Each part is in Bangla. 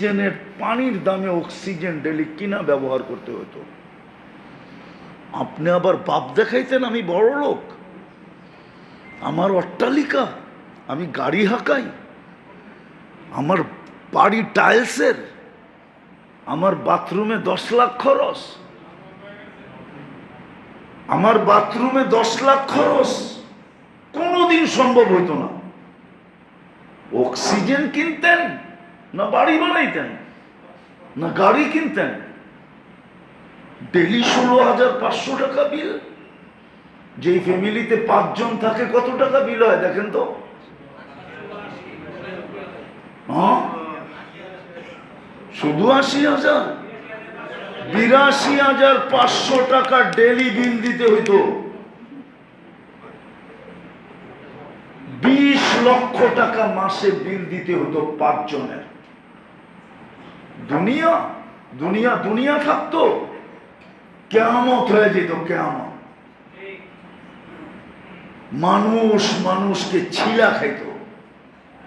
অক্সিজেনের পানির দামে অক্সিজেন ডেলি কিনা ব্যবহার করতে হতো। আপনি আবার বাপ দেখাইতেন আমি বড় লোক। আমার অট্টালিকা, আমি গাড়ি হাঁকাই। আমার বাড়ি টাইলসের, আমার বাথরুমে দশ লাখ খরচ। আমার বাথরুমে দশ লাখ খরচ। কোনোদিন সম্ভব হইতো না। অক্সিজেন কিনতেন না বাড়ি বানাইতেন, না গাড়ি কিনতেন। ডেলি ষোলো হাজার পাঁচশো টাকা বিল। যেই ফ্যামিলিতে পাঁচজন থাকে, কত টাকা বিল হয় দেখেন তো? হ্যাঁ? শুধু আশি হাজার? বিরাশি হাজার পাঁচশো টাকা ডেলি বিল দিতে হইতো। বিশ লক্ষ টাকা মাসে বিল দিতে হতো পাঁচজনের। দুনিয়া দুনিয়া দুনিয়া থাকতো। কেমত হয়ে যেত কেমন মানুষ মানুষকে ছিলা খাইতো।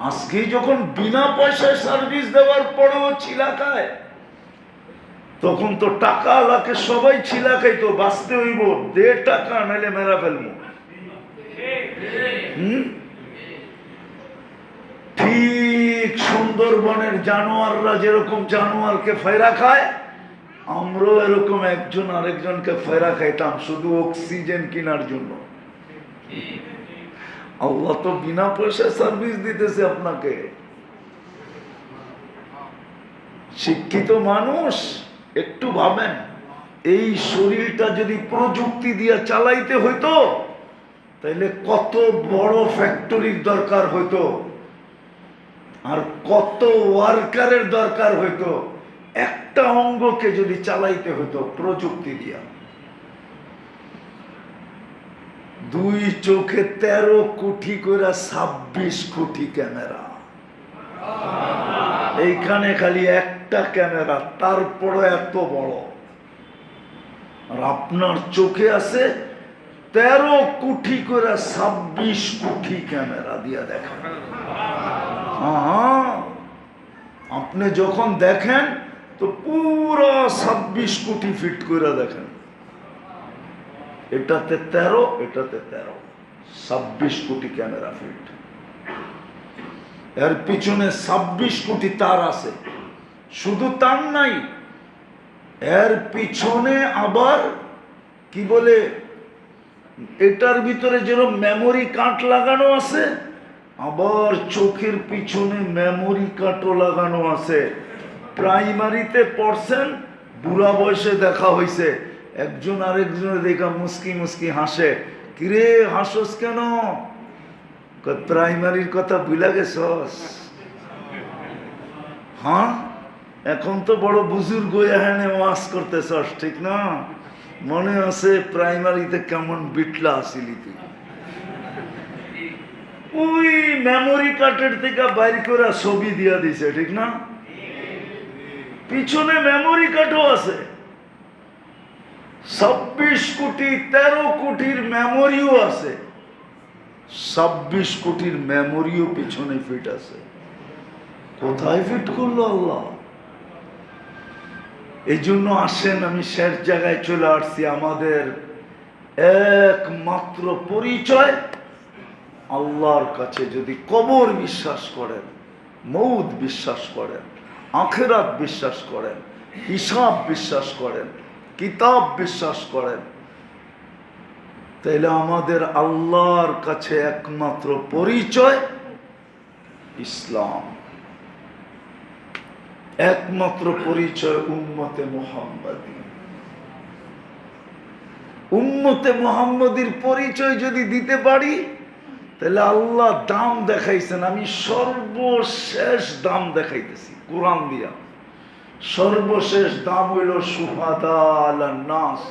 আজকে যখন বিনা পয়সায় সার্ভিস দেওয়ার পরেও ছিলা খায়, তখন তো টাকা লাখে সবাই ছিলা খাইতো, বাঁচতে হইব দেড় টাকা, নাইলে মেরা ফেলব। হুম? সুন্দরবনের জানোয়াররা যেরকম জানোয়ারকে ফেরা খায়, আমরাও এরকম একজন আরেকজনকে ফেরা খাইতাম, শুধু অক্সিজেন কেনার জন্য। আল্লাহ তো বিনা পয়সায় সার্ভিস দিতেছে আপনাকে। শিক্ষিত মানুষ, একটু ভাবেন, এই শরীরটা যদি প্রযুক্তি দিয়ে চালাইতে হইতো, তাইলে কত বড় ফ্যাক্টরির দরকার হইতো। আর কত ওয়ার্কারের দরকার হইতো? একটা অঙ্গকে যদি চালাইতে হতো প্রযুক্তি দিয়া। দুই চোখে তেরো কোটি করে ছাব্বিশ কোটি ক্যামেরা। এইখানে খালি একটা ক্যামেরা তারপরে এত বড়। আর আপনার চোখে আছে তেরো কোটি করে ছাব্বিশ কোটি ক্যামেরা দিয়া দেখেন। আপনি যখন দেখেন, তো পুরো ছাব্বিশ কোটি ফিট করে দেখেন। এটাতে তেরো এটাতে তেরো। ছাব্বিশ কোটি ক্যামেরা ফিট। এর পিছনে ছাব্বিশ কোটি তার আছে। শুধু তার নাই, এর পিছনে আবার, কি বলে, এটার ভিতরে যেরকম মেমোরি কার্ড লাগানো আছে আবার চোখের পিছনে মেমোরি কার্ডও লাগানো আছে। প্রাইমারিতে পড়ছেন, বুড়া বয়সে দেখা হয়েছে একজন আরেকজনে দেখা মুস্কি মুস্কি হাসে। কিরে, হাসস কেন? প্রাইমারির কথা ভুলা গেছস? হ্যাঁ? এখন তো বড় বুজুর্গ এখানে ওয়াজ করতেছস, ঠিক না? মনে আছে প্রাইমারিতে কেমন বিটলা আসিলি তুই? ওই মেমোরি কার্ডের থেকে বাইর করে ছবি দিয়া দিছে, ঠিক না? পিছনে মেমোরি কার্ডও আছে। ছাব্বিশ কোটি, তেরো কোটির মেমোরিও আছে। ছাব্বিশ কোটির মেমোরিও পিছনে ফিট আছে। কোথায় ফিট করল আল্লাহ? এই জন্য আসেন, আমি শেষ জায়গায় চলে আসছি। আমাদের একমাত্র পরিচয় আল্লাহর কাছে যদি কবর বিশ্বাস করেন মৌদ বিশ্বাস করেন, আখেরাত বিশ্বাস করেন, হিসাব বিশ্বাস করেন, কিতাব বিশ্বাস করেন তাইলে আমাদের আল্লাহর কাছে একমাত্র পরিচয় ইসলাম। একমাত্র পরিচয় উম্মতে মোহাম্মদী। উম্মতে মোহাম্মদীর পরিচয় যদি দিতে পারি তাহলে আল্লাহ দাম দেখাইছেন, আমি সর্বশেষ দাম দেখাইতেছি, কোরআন দিয়া। সর্বশেষ দাম হইল আলান নাস।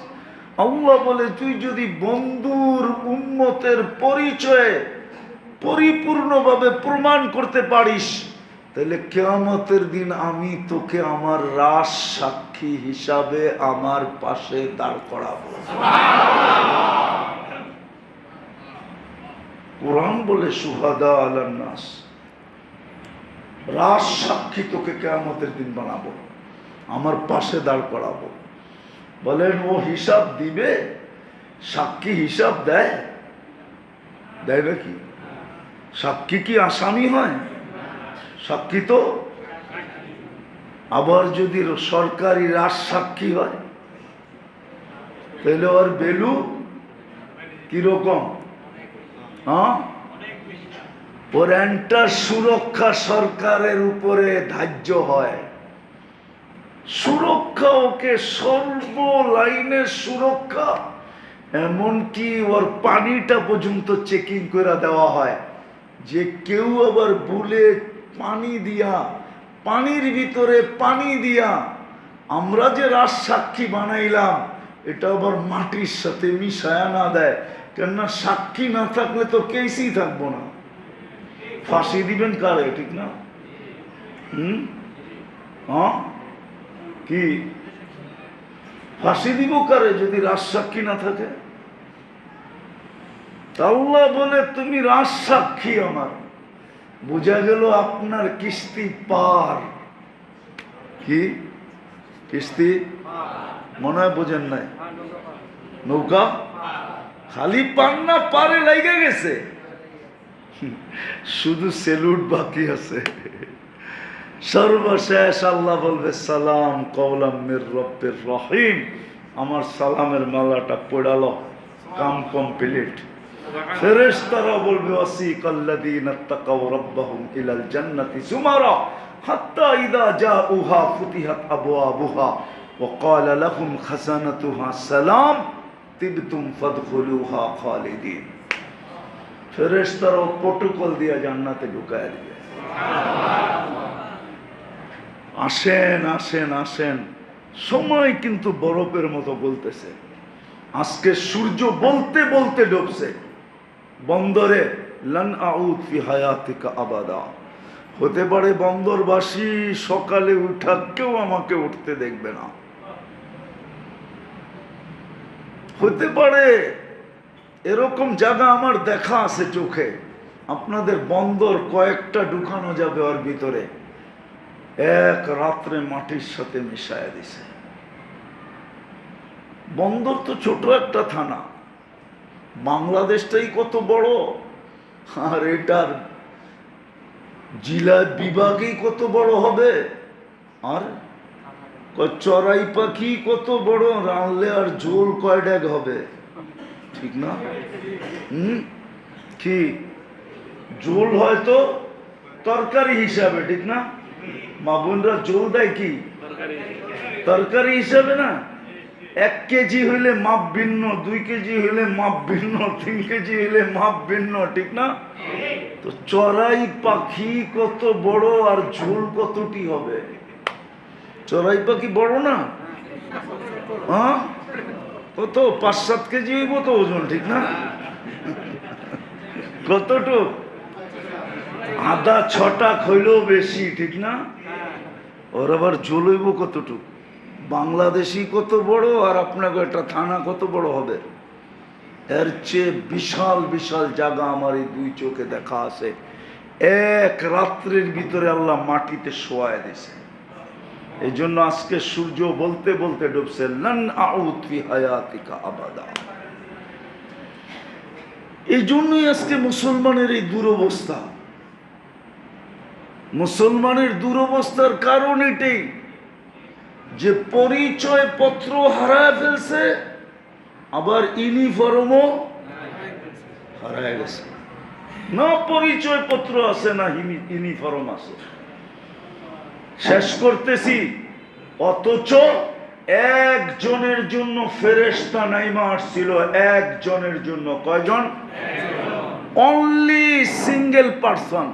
আল্লাহ বলে, তুই যদি বন্ধুর উন্মতের পরিচয়ে পরিপূর্ণভাবে প্রমাণ করতে পারিস, তাহলে কেয়ামতের দিন আমি তোকে আমার রাস সাক্ষী হিসাবে আমার পাশে দাঁড় করাবো। কোরআন বলে সুহাদা আলান নাস। রাজ সাক্ষী তোকে কেয়ামতের দিন বানাবো। আমার পাশে দাঁড় করাবো। বলেন, ও হিসাব দিবে? সাক্ষী হিসাব দেয়? দেয় নাকি? সাক্ষী কি আসামি হয়? সাক্ষী তো? আবার যদি সরকারি রাজ সাক্ষী হয়, তাহলে ওর বেলু কীরকম? হ্যাঁ? ওর এন্টার সুরক্ষা সরকারের উপরে ধার্য হয়। সুরক্ষা ওকে সর্ব লাইনের সুরক্ষা, এমনকি ওর পানিটা পর্যন্ত চেকিং করে দেওয়া হয়। যে কেউ আবার বুলে, পানি দিয়া, পানির ভিতরে পানি দিয়া, আমরা যে রাজ সাক্ষী বানাইলাম, এটা আবার মাটির সাথে মিশায়া না দেয়। কেননা সাক্ষী না থাকলে তো কেসই থাকব না। ফাঁসি দিবেন কারে, ঠিক না? হুম? হ্যাঁ? কি? ফাঁসি দিব কারে যদি রাজ সাক্ষী না থাকে? আল্লাহ বলে, তুমি রাজ সাক্ষী আমার। বোঝা গেল আপনার কিস্তি পার। কি? কিস্তি? মনে হয় বোঝেন নাই। নৌকা? খালি পান না পারে লাইগা গেছে শুধু সেলুট বাকি আছে সর্বশেষ আল্লাহ বলবে সালাম কৌলাম মির রব্বের রহিম আমার সালামের মালাটা পড়ালো কাম কমপ্লিট ফেরেশতারা বলবে ওয়াসিক আল্লাযীনা তাকাও রাব্বাহুম ইলাল জান্নাতি সুমারা হাত্তা ইযা জাউহা ফুতিহাত আবওয়াবুহা وقال لهم خزنتها سلام তিবতুম ফাদখুলুহা খালিদিন। প্রটোকল দিয়া জান্নাতে ঢুকায় দিবে। আসেন আসেন আসেন। সময় কিন্তু বরফের মতো বলতেছে। আজকে সূর্য বলতে বলতে ডুবছে। বন্দরে লন হায়াতিকা আবাদা। হতে পারে বন্দরবাসী সকালে উঠা কেউ আমাকে উঠতে দেখবে না। হতে পারে। এরকম জায়গা আমার দেখা আছে চোখে। আপনাদের বন্দর কয়েকটা ঢুকানো যাবে ওর ভিতরে। এক রাত্রে মাটির সাথে মিশায় দিছে। বন্দর তো ছোট একটা থানা। বাংলাদেশটাই কত বড়, আর এটার জেলা বিভাগই কত বড় হবে? আর চড়াই পাখি কত বড়, রাঁধলে আর ঝোল কয় ড্যাগ হবে? ঠিক না? হুম? কি? ঝোল হয়তো তরকারি হিসাবে, ঠিক না? মা বোনরা ঝোল দেয় কি? তরকারি হিসাবে না? এক কেজি হইলে মাপ ভিন্ন, দুই কেজি হইলে মাপ ভিন্ন, তিন কেজি হইলে মাপ ভিন্ন, ঠিক না? তো চড়াই পাখি কত বড় আর ঝোল কতটি হবে? চড়াই পাখি বড় না? হ্যাঁ? কত পাঁচ সাত কেজি হইব তো ওজন, ঠিক না? কতটুক? আদা ছটা খইলেও বেশি, ঠিক না? ওর আবার ঝোল হইব কতটুক? বাংলাদেশি কত বড় আর আপনাকে একটা থানা কত বড় হবে? এর চেয়ে বিশাল বিশাল জায়গা আমার এই দুই চোখে দেখা আছে। এক রাত্রের ভিতরে আল্লাহ মাটিতে শোয়ায় দিছে এই জন্য আজকে সূর্য বলতে বলতে ডুবছে এই জন্যই আজকে মুসলমানের এই দুরবস্থা। মুসলমানের দুরবস্থার কারণ এটাই যে পরিচয় পত্র হারায় ফেলছে, আবার ইউনিফর্মও হারায় গেছে। না পরিচয় পত্র আছে, না ইউনিফর্ম আছে। শেষ করতেছি। অথচ একজনের জন্য ফেরেস্তা নাইমা আসছিল একজনের জন্য কয়জন? Only single person